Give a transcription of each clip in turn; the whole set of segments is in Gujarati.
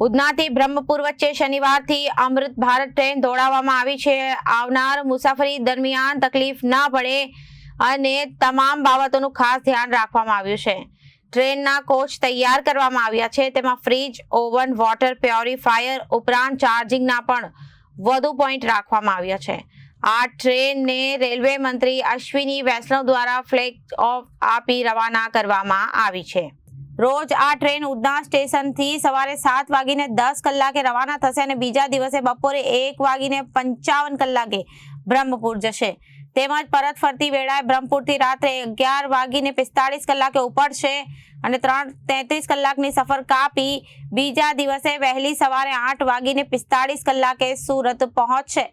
ઉધનાથી બ્રહ્મપુર વચ્ચે શનિવારથી અમૃત ભારત ટ્રેન દોડાવવામાં આવી છે. આવનાર મુસાફરી દરમિયાન તકલીફ ન પડે અને તમામ બાબતોનું ખાસ ધ્યાન રાખવામાં આવ્યું છે. ટ્રેનના કોચ તૈયાર કરવામાં આવ્યા છે. તેમાં ફ્રીજ, ઓવન, વોટર પ્યોરિફાયર ઉપરાંત ચાર્જિંગના પણ વધુ પોઈન્ટ રાખવામાં આવ્યા છે. આ ટ્રેનને રેલવે મંત્રી અશ્વિની વૈષ્ણવ દ્વારા ફ્લેગ ઓફ આપી રવાના કરવામાં આવી છે. રોજ આ ટ્રેન ઉધના સ્ટેશનથી સવારે સાત વાગીને દસ કલાકે રવાના થશે અને બીજા દિવસે બપોરે એક વાગીને પંચાવન કલાકે બ્રહ્મપુર જશે. તેમજ પરત ફરતી વેળાએ બ્રહ્મપુરથી રાત્રે અગિયાર વાગીને પિસ્તાળીસ કલાકે ઉપડશે અને ત્રણ તેત્રીસ કલાકની સફર કાપી બીજા દિવસે વહેલી સવારે આઠ વાગીને પિસ્તાળીસ કલાકે સુરત પહોંચશે.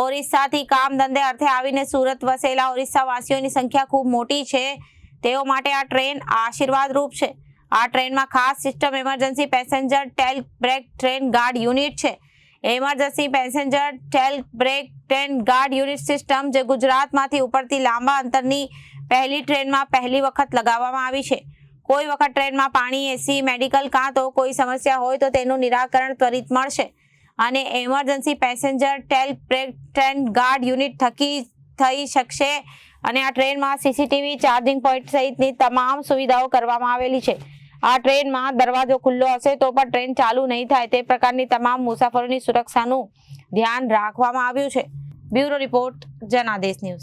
ઓરિસ્સાથી કામ ધંધે અર્થે આવીને સુરત વસેલા ઓરિસ્સાવાસીઓની સંખ્યા ખૂબ મોટી છે. તેઓ માટે આ ટ્રેન આશીર્વાદરૂપ છે. આ ટ્રેનમાં ખાસ system emergency passenger tail brake train guard unit છે. Emergency passenger tail brake train guard unit system જે ગુજરાતમાંથી ઉપડતી લાંબા અંતરની પહેલી ટ્રેનમાં પહેલી વખત લગાવવામાં આવી છે. કોઈ વખત ટ્રેનમાં પાણી એસી મેડિકલ કાં તો કોઈ સમસ્યા હોય તો તેનું નિરાકરણ ત્વરિત મળશે. અને emergency passenger tail brake train guard unit થકી થઈ શકશે અને આ ટ્રેનમાં સીસીટીવી ચાર્જિંગ પોઈન્ટ સહિતની તમામ સુવિધાઓ કરવામાં આવેલી છે. આ ટ્રેનમાં દરવાજો ખુલ્લો હશે તો પણ ટ્રેન ચાલુ નહીં થાય. તે પ્રકારની તમામ મુસાફરોની સુરક્ષાનું ધ્યાન રાખવામાં આવ્યું છે. Bureau report, Janadesh news.